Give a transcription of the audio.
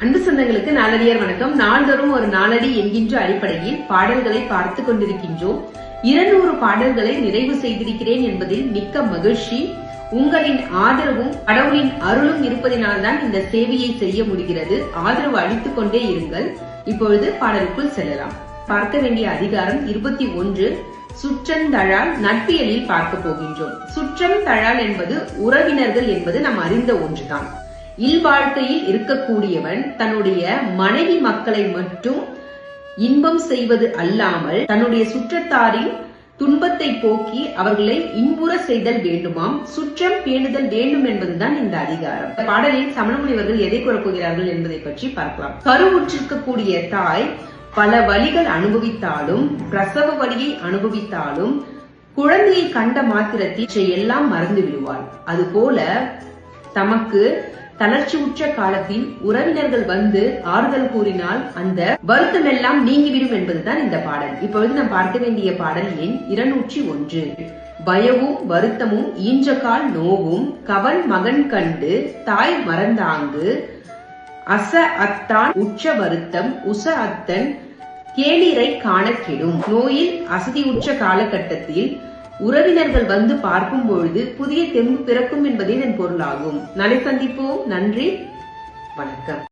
அன்பு சொந்தங்களுக்கு நாளடியார் வணக்கம். நாள்தோறும் ஒரு நாளடி என்கின்ற அடிப்படையில் பாடல்களை பார்த்து கொண்டிருக்கின்றோம். இருநூறு பாடல்களை நிறைவு செய்திருக்கிறேன் என்பதில் மிக்க மகிழ்ச்சி. உங்களின் ஆதரவும் கடவுளின் அருளும் இருப்பதினால்தான் இந்த சேவையை செய்ய முடிகிறது. ஆதரவு அளித்துக் கொண்டே இருங்கள். இப்பொழுது பாடலுக்குள் செல்லலாம். பார்க்க வேண்டிய அதிகாரம் இருபத்தி ஒன்று. சுற்றந்தழால் நட்பியலில் பார்க்க போகின்றோம். சுற்றம் தழால் என்பது உறவினர்கள் என்பது நாம் அறிந்த ஒன்றுதான். இல்வாழ்க்கையில் இருக்கக்கூடியவன் தன்னுடைய மனைவி மக்களை மட்டும் இன்பம் செய்வது அல்லாமல் தன்னுடைய சுற்றத்தாரின் துன்பத்தை போக்கி அவர்களை இன்புற செய்தல் வேண்டுமாம். சுற்றம் பேணுதல் வேண்டும் என்பதுதான் இந்த அதிகாரம். பாடலில் சமணமுனிவர்கள் எதை கூறப்போகிறார்கள் என்பதை பற்றி பார்க்கலாம். கருவுற்றிருக்கக்கூடிய தாய் பல வழிகள் அனுபவித்தாலும் பிரசவ வழியை அனுபவித்தாலும் குழந்தையை கண்ட மாத்திரத்தில் எல்லாம் மறந்து விடுவாள். அதுபோல தமக்கு தளர்ச்சி உற்ற காலத்தில் உறவினர்கள் வந்து ஆறுதல் கூறினால் அந்த வருத்தம் எல்லாம் நீங்கிவிடும் என்பதுதான் இந்த பாடல். இப்பொழுது நாம் பார்க்க வேண்டிய பாடல் எண் இருநூற்றி ஒன்று. பயமும் வருத்தமும் ஈன்ற நோவும் கவன் மகன் கண்டு தாய் மறந்தாங்கு. அச அத்தான் உச்ச வருத்தம் உச அத்தன் கேளிரை காணக்கெடும். நோயில் நோயில் அசதியுற்ற காலகட்டத்தில் உறவினர்கள் வந்து பார்க்கும் பொழுது புதிய தெம்பு பிறக்கும் என்பதே இதன் பொருளாகும். நாளை சந்திப்போம். நன்றி. வணக்கம்.